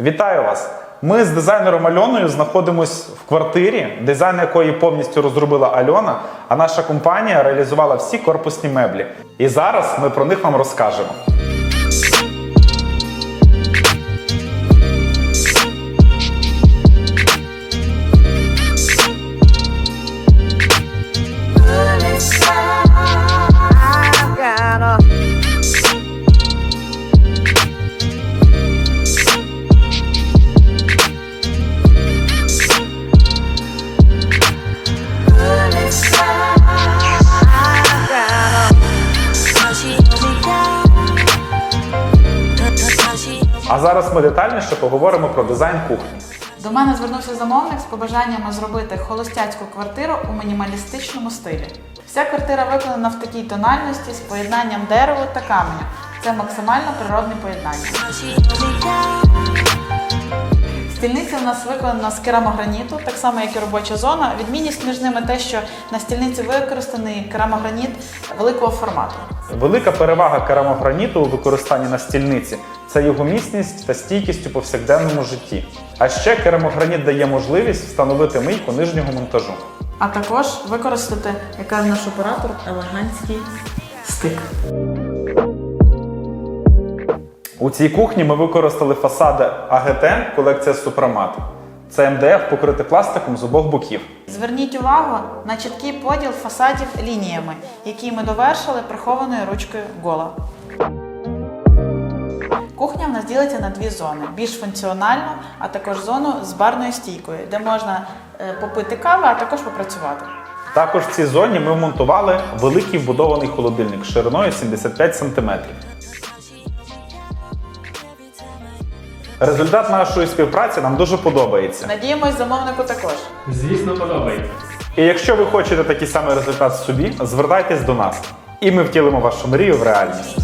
Вітаю вас! Ми з дизайнером Альоною знаходимось в квартирі, дизайн якої повністю розробила Альона, а наша компанія реалізувала всі корпусні меблі. І зараз ми про них вам розкажемо. А зараз ми детальніше поговоримо про дизайн кухні. До мене звернувся замовник з побажаннями зробити холостяцьку квартиру у мінімалістичному стилі. Вся квартира виконана в такій тональності з поєднанням дерева та каменя. Це максимально природне поєднання. Стільниця в нас виконана з керамограніту, так само як і робоча зона. Відмінність між ними те, що на стільниці використаний керамограніт великого формату. Велика перевага керамограніту у використанні на стільниці це його міцність та стійкість у повсякденному житті. А ще керамограніт дає можливість встановити мийку нижнього монтажу. А також використати, як каже наш оператор, елегантський стик. У цій кухні ми використали фасади АГТ колекція Супрамат. Це МДФ покрите пластиком з обох боків. Зверніть увагу на чіткий поділ фасадів лініями, які ми довершили прихованою ручкою гола. Кухня в нас ділиться на дві зони: більш функціональну, а також зону з барною стійкою, де можна е, попити кави, а також попрацювати. Також в цій зоні ми вмонтували великий вбудований холодильник шириною 75 см. Результат нашої співпраці нам дуже подобається. Надіємось, замовнику також. Звісно, подобається. І якщо ви хочете такий самий результат собі, звертайтесь до нас, і ми втілимо вашу мрію в реальність.